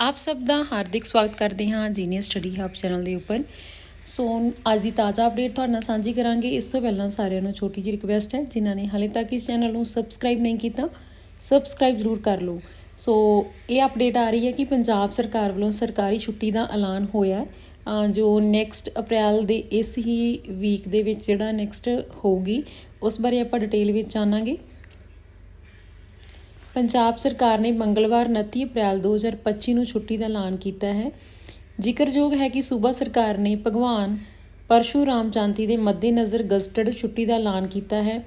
ਆਪ ਸਭ ਦਾ ਹਾਰਦਿਕ ਸਵਾਗਤ ਕਰਦੇ ਹਾਂ ਜੀਨੀਅਸ ਸਟੱਡੀ ਹੱਬ ਚੈਨਲ ਦੇ ਉੱਪਰ। ਸੋ ਅੱਜ ਦੀ ਤਾਜ਼ਾ ਅਪਡੇਟ ਤੁਹਾਡੇ ਨਾਲ ਸਾਂਝੀ ਕਰਾਂਗੇ। ਇਸ ਤੋਂ ਪਹਿਲਾਂ ਸਾਰਿਆਂ ਨੂੰ ਛੋਟੀ ਜਿਹੀ ਰਿਕਵੈਸਟ ਹੈ, ਜਿਨ੍ਹਾਂ ਨੇ ਹਾਲੇ ਤੱਕ ਇਸ ਚੈਨਲ ਨੂੰ ਸਬਸਕ੍ਰਾਈਬ ਨਹੀਂ ਕੀਤਾ ਸਬਸਕ੍ਰਾਈਬ ਜ਼ਰੂਰ ਕਰ ਲਓ। ਸੋ ਇਹ ਅਪਡੇਟ ਆ ਰਹੀ ਹੈ ਕਿ ਪੰਜਾਬ ਸਰਕਾਰ ਵੱਲੋਂ ਸਰਕਾਰੀ ਛੁੱਟੀ ਦਾ ਐਲਾਨ ਹੋਇਆ ਜੋ ਨੈਕਸਟ ਅਪ੍ਰੈਲ ਦੇ ਇਸ ਹੀ ਵੀਕ ਦੇ ਵਿੱਚ ਜਿਹੜਾ ਨੈਕਸਟ ਹੋਊਗੀ, ਉਸ ਬਾਰੇ ਆਪਾਂ ਡਿਟੇਲ ਵਿੱਚ ਜਾਣਾਂਗੇ। ਪੰਜਾਬ ਸਰਕਾਰ ਨੇ ਮੰਗਲਵਾਰ 29 ਅਪ੍ਰੈਲ 2025 ਨੂੰ ਛੁੱਟੀ ਦਾ ਐਲਾਨ ਕੀਤਾ ਹੈ। ਜ਼ਿਕਰਯੋਗ ਹੈ ਕਿ ਸੂਬਾ ਸਰਕਾਰ ਨੇ ਭਗਵਾਨ ਪਰਸ਼ੂਰਾਮ ਜਯੰਤੀ ਦੇ ਮੱਦੇਨਜ਼ਰ ਗਜ਼ਟਡ ਛੁੱਟੀ ਦਾ ਐਲਾਨ ਕੀਤਾ ਹੈ।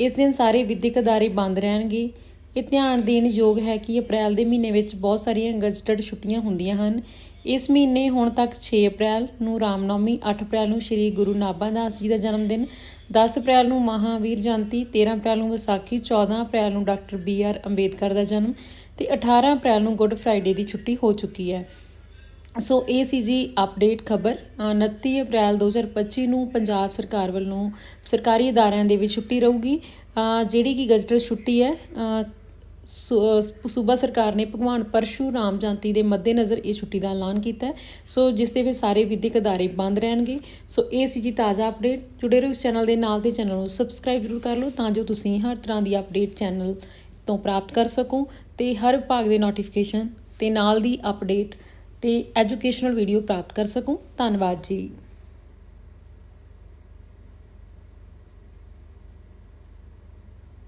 ਇਸ ਦਿਨ ਸਾਰੇ ਵਿਦਿਅਕ ਅਦਾਰੇ ਬੰਦ ਰਹਿਣਗੇ। ਇਹ ਧਿਆਨ ਦੇਣ ਯੋਗ ਹੈ ਕਿ ਅਪ੍ਰੈਲ ਦੇ ਮਹੀਨੇ ਵਿੱਚ ਬਹੁਤ ਸਾਰੀਆਂ ਗਜ਼ਟਡ ਛੁੱਟੀਆਂ ਹੁੰਦੀਆਂ ਹਨ। ਇਸ ਮਹੀਨੇ ਹੁਣ ਤੱਕ 6 ਅਪ੍ਰੈਲ ਨੂੰ ਰਾਮਨੌਮੀ 8 ਅਪ੍ਰੈਲ ਨੂੰ ਸ੍ਰੀ ਗੁਰੂ ਨਾਭਾ ਦਾਸ ਜੀ ਦਾ ਜਨਮ ਦਿਨ 10 ਅਪ੍ਰੈਲ ਨੂੰ ਮਹਾਵੀਰ ਜਯੰਤੀ 13 ਅਪ੍ਰੈਲ ਨੂੰ ਵਿਸਾਖੀ 14 ਅਪ੍ਰੈਲ ਨੂੰ ਡਾਕਟਰ ਬੀ ਆਰ ਅੰਬੇਦਕਰ ਦਾ ਜਨਮ ਤੇ 18 ਅਪ੍ਰੈਲ ਨੂੰ ਗੁੱਡ ਫਰਾਈਡੇ ਦੀ ਛੁੱਟੀ ਹੋ ਚੁੱਕੀ ਹੈ। ਸੋ ਇਹ ਸੀ ਜੀ ਅਪਡੇਟ ਖਬਰ। 29 ਅਪ੍ਰੈਲ 2025 ਨੂੰ ਪੰਜਾਬ ਸਰਕਾਰ ਵੱਲੋਂ ਸਰਕਾਰੀ ਅਦਾਰਿਆਂ ਦੇ ਵਿੱਚ ਛੁੱਟੀ ਰਹੂਗੀ। ਜਿਹੜੀ ਕਿ ਗਜ਼ਟਡ ਛੁੱਟੀ ਹੈ ਸੂਬਾ ਸਰਕਾਰ ਨੇ ਭਗਵਾਨ ਪਰਸ਼ੂਰਾਮ ਜਯੰਤੀ ਦੇ ਮੱਦੇਨਜ਼ਰ ਇਹ ਛੁੱਟੀ ਦਾ ਐਲਾਨ ਕੀਤਾ ਹੈ। ਸੋ ਜਿਸ ਦੇ ਵਿੱਚ ਸਾਰੇ ਵਿਦਿਅਕ ਅਦਾਰੇ ਬੰਦ ਰਹਿਣਗੇ। ਸੋ ਇਹ ਸੀ ਜੀ ਤਾਜ਼ਾ ਅਪਡੇਟ। ਜੁੜੇ ਰਹੋ ਇਸ ਚੈਨਲ ਦੇ ਨਾਲ ਤੇ ਚੈਨਲ ਨੂੰ ਸਬਸਕ੍ਰਾਈਬ ਜ਼ਰੂਰ ਕਰ ਲਓ ਤਾਂ ਜੋ ਤੁਸੀਂ ਹਰ ਤਰ੍ਹਾਂ ਦੀ ਅਪਡੇਟ ਚੈਨਲ ਤੋਂ ਪ੍ਰਾਪਤ ਕਰ ਸਕੋ ਤੇ ਹਰ ਵਿਭਾਗ ਦੇ ਨੋਟੀਫਿਕੇਸ਼ਨ ਤੇ ਨਾਲ ਦੀ ਅਪਡੇਟ ਤੇ ਐਜੂਕੇਸ਼ਨਲ ਵੀਡੀਓ ਪ੍ਰਾਪਤ ਕਰ ਸਕੋ। ਧੰਨਵਾਦ ਜੀ।